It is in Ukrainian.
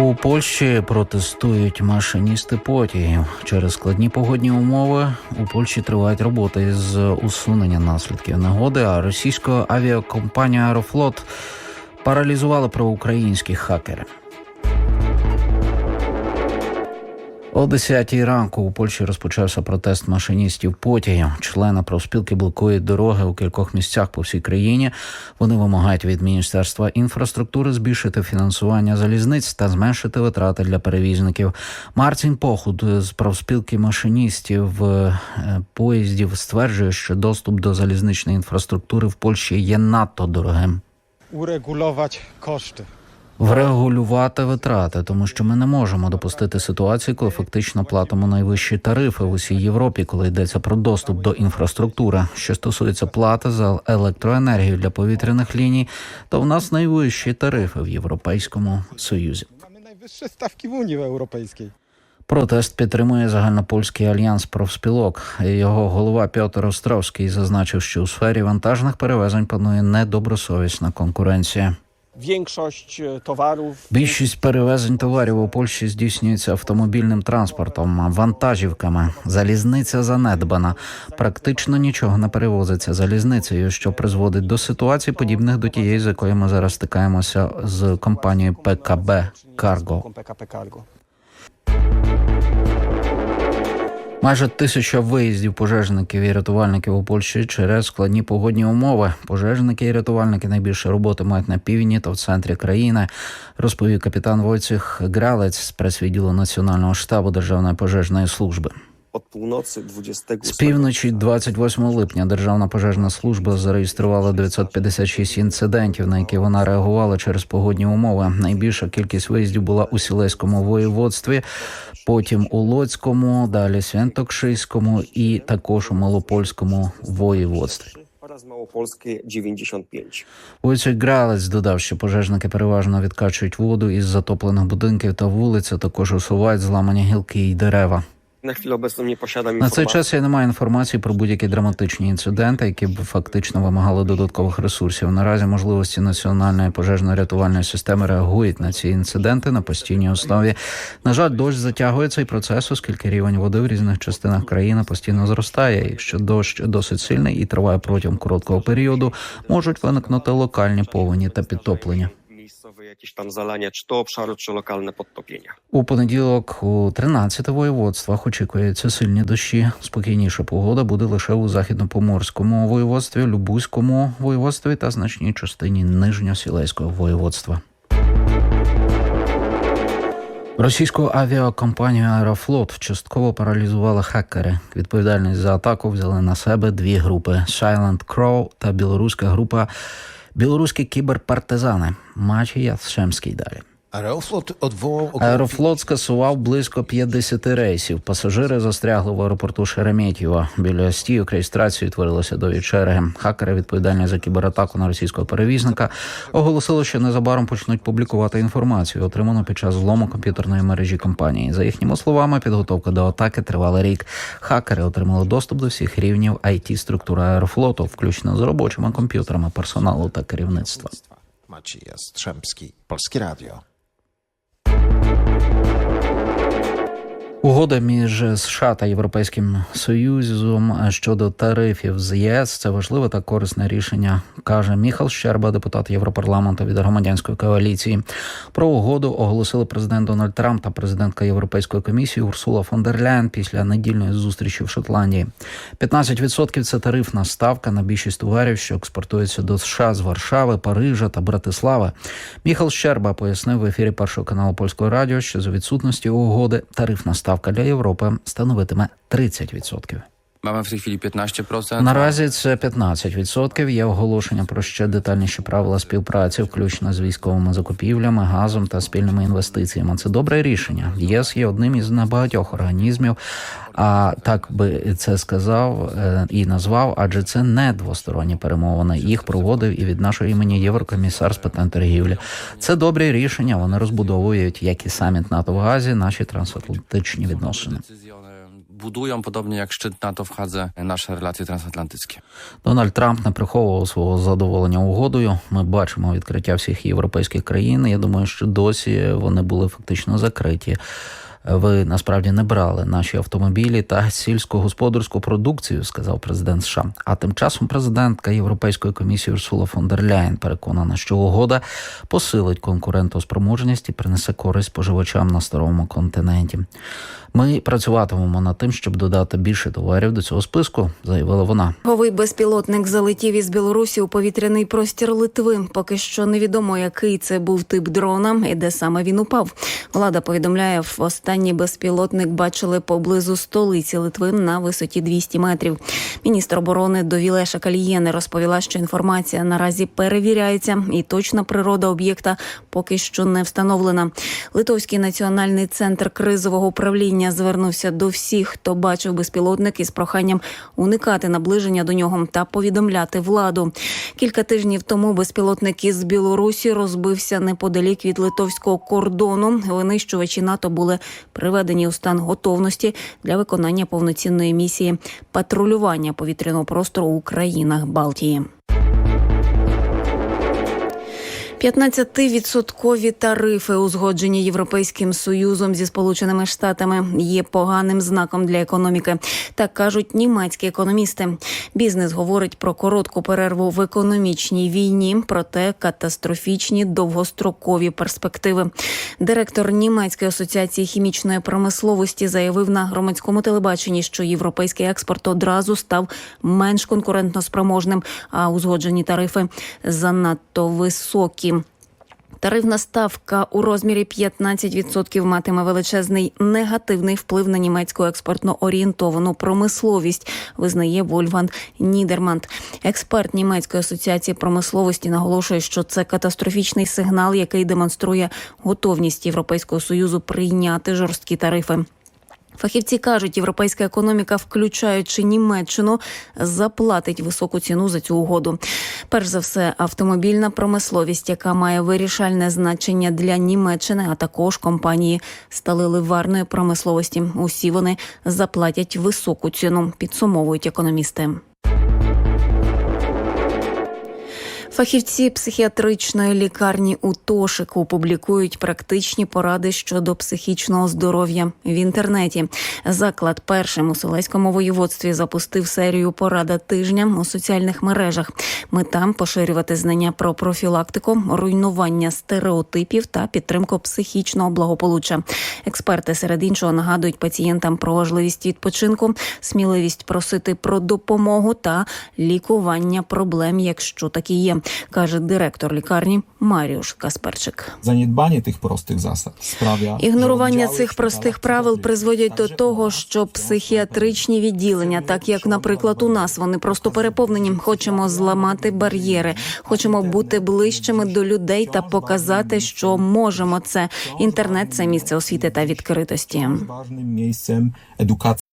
У Польщі протестують машиністи потягів. Через складні погодні умови у Польщі тривають роботи з усунення наслідків нагоди. А російська авіакомпанія Аерофлот паралізувала проукраїнські хакери. О 10 ранку у Польщі розпочався протест машиністів потягів. Члени профспілки блокують дороги у кількох місцях по всій країні. Вони вимагають від міністерства інфраструктури збільшити фінансування залізниць та зменшити витрати для перевізників. Мартін Похуд з профспілки машиністів е, поїздів стверджує, що доступ до залізничної інфраструктури в Польщі є надто дорогим. uregulować koszty. Врегулювати витрати, тому що ми не можемо допустити ситуації, коли фактично платимо найвищі тарифи в усій Європі, коли йдеться про доступ до інфраструктури. Що стосується плати за електроенергію для повітряних ліній, то в нас найвищі тарифи в Європейському Союзі. Najwyższe stawki w Unii Europejskiej. Протест підтримує загальнопольський альянс профспілок. Його голова Пьотр Островський зазначив, що у сфері вантажних перевезень панує недобросовісна конкуренція. Większość e, towarów Більшість перевезень товарів у Польщі здійснюється автомобільним транспортом, вантажівками. Залізниця занедбана. Практично нічого не перевозиться залізницею, що призводить до ситуацій, подібних до тієї, з якою ми зараз стикаємося з компанією ПКБ Карго. Майже тисяча виїздів пожежників і рятувальників у Польщі через складні погодні умови. Пожежники і рятувальники найбільше роботи мають на півдні та в центрі країни, розповів капітан Войцех Гралець з прес-відділу Національного штабу Державної пожежної служби. Od północy 28 З півночі 28 липня Державна пожежна служба зареєструвала 956 інцидентів, на які вона реагувала через погодні умови. Найбільша кількість виїздів була у Сілеському воєводстві, потім у Лоцькому, далі Святокшиському і також у Малопольському воєводстві. 95. Войцек Гралець додав, що пожежники переважно відкачують воду із затоплених будинків та вулиць, а також усувають зламані гілки і дерева. Na chwilę obecną nie posiadam На цей час я не маю інформації про будь-які драматичні інциденти, які б фактично вимагали додаткових ресурсів. Наразі можливості національної пожежно-рятувальної системи реагують на ці інциденти на постійній основі. На жаль, дощ затягує цей процес, оскільки рівень води в різних частинах країни постійно зростає. Якщо дощ досить сильний і триває протягом короткого періоду, можуть виникнути локальні повені та підтоплення. Jakieś tam zalania, czy to obszaru, czy lokalne podtopienia. У понеділок у 13 воєводствах очікується сильні дощі. Спокійніша погода буде лише у західнопоморському воєводстві, Любузькому воєводстві та значній частині Нижньосілейського воєводства. Російську авіакомпанію Аерофлот частково паралізували хакери. Відповідальність за атаку взяли на себе дві групи: Silent Crow та білоруська група Білоруські кіберпартизани. Матчі Ясшемський далі. Аерофлот odwołał Аерофлот скасував близько 50 рейсів. Пасажири застрягли в аеропорту Шереметьєво. Біля стійок реєстрації творилися довгі черги. Хакери, відповідальні за кібератаку на російського перевізника, оголосили, що незабаром почнуть публікувати інформацію, отриману під час злому комп'ютерної мережі компанії. За їхніми словами, підготовка до атаки тривала рік. Хакери отримали доступ до всіх рівнів it структури аерофлоту, включно з робочими комп'ютерами персоналу та керівництва. Maciej Jastrzębski, Polskie Radio. Угода між США та Європейським Союзом щодо тарифів з ЄС це важливе та корисне рішення, каже Міхал Щерба, депутат Європарламенту від громадянської коаліції. Про угоду оголосили президент Дональд Трамп та президентка Європейської комісії Урсула фон дер Ляйн після недільної зустрічі в Шотландії. 15% – це тарифна ставка на більшість товарів, що експортуються до США з Варшави, Парижа та Братислави. Міхал Щерба пояснив в ефірі першого каналу польського радіо, що за відсутності угоди тарифна ставка для Європи становитиме 30%. Mamy w tej chwili 15%. Наразі це 15%. Є оголошення про ще детальніші правила співпраці, включно з військовими закупівлями, газом та спільними інвестиціями. Це добре рішення. ЄС є одним із небагатьох організмів. А так би це сказав е, і назвав, адже це не двосторонні перемовини. Їх проводив і від нашого імені Єврокомісар з питань торгівлі. Це добрі рішення. Вони розбудовують, як і саміт НАТО в Газі, наші трансатлантичні відносини. Budują, podobnie jak szczyt NATO w Hadze, nasze relacje transatlantyckie. Дональд Трамп не приховував свого задоволення угодою. Ми бачимо відкриття всіх європейських країн. Я думаю, що досі вони були фактично закриті. Ви насправді не брали наші автомобілі та сільськогосподарську продукцію, сказав президент США. А тим часом президентка Європейської комісії Урсула фон дер Ляєн переконана, що угода посилить конкурентоспроможність і принесе користь споживачам на старому континенті. Ми працюватимемо над тим, щоб додати більше товарів до цього списку, заявила вона. Говий безпілотник залетів із Білорусі у повітряний простір Литви. Поки що невідомо, який це був тип дрона і де саме він упав. Влада повідомляє, в останній безпілотник бачили поблизу столиці Литви на висоті 200 метрів. Міністр оборони Довіле Шакалієне розповіла, що інформація наразі перевіряється, і точна природа об'єкта поки що не встановлена. Литовський національний центр кризового управління звернувся до всіх, хто бачив безпілотник із проханням уникати наближення до нього та повідомляти владу. Кілька тижнів тому безпілотник із Білорусі розбився неподалік від литовського кордону. Винищувачі НАТО були приведені у стан готовності для виконання повноцінної місії патрулювання повітряного простору у країнах Балтії. 15-відсоткові тарифи, узгоджені Європейським союзом зі сполученими штатами, є поганим знаком для економіки. Так кажуть німецькі економісти. Бізнес говорить про коротку перерву в економічній війні, проте катастрофічні довгострокові перспективи. Директор німецької асоціації хімічної промисловості заявив на громадському телебаченні, що європейський експорт одразу став менш конкурентноспроможним, а узгоджені тарифи занадто високі. Тарифна ставка у розмірі 15% матиме величезний негативний вплив на німецьку експортно орієнтовану промисловість, визнає Вольфган Нідерманд. Експерт німецької асоціації промисловості наголошує, що це катастрофічний сигнал, який демонструє готовність Європейського союзу прийняти жорсткі тарифи. Фахівці кажуть, європейська економіка, включаючи Німеччину, заплатить високу ціну за цю угоду. Перш за все, автомобільна промисловість, яка має вирішальне значення для Німеччини, а також компанії сталеливарної промисловості. Усі вони заплатять високу ціну, підсумовують економісти. Фахівці психіатричної лікарні у Тошику публікують практичні поради щодо психічного здоров'я в інтернеті. Заклад першим у Селеському воєводстві запустив серію порада тижня у соціальних мережах. Мета поширювати знання про профілактику, руйнування стереотипів та підтримку психічного благополуччя. Експерти серед іншого нагадують пацієнтам про важливість відпочинку, сміливість просити про допомогу та лікування проблем, якщо такі є, каже директор лікарні Маріуш Касперчик. Занедбання тих простих засад спrawia, Ігнорування цих простих правил призводять до того, що психіатричні відділення, так як, наприклад, у нас вони просто переповнені. Хочемо зламати бар'єри, хочемо бути ближчими до людей та показати, що можемо це. Інтернет це місце освіти та відкритості. важним місцем едукації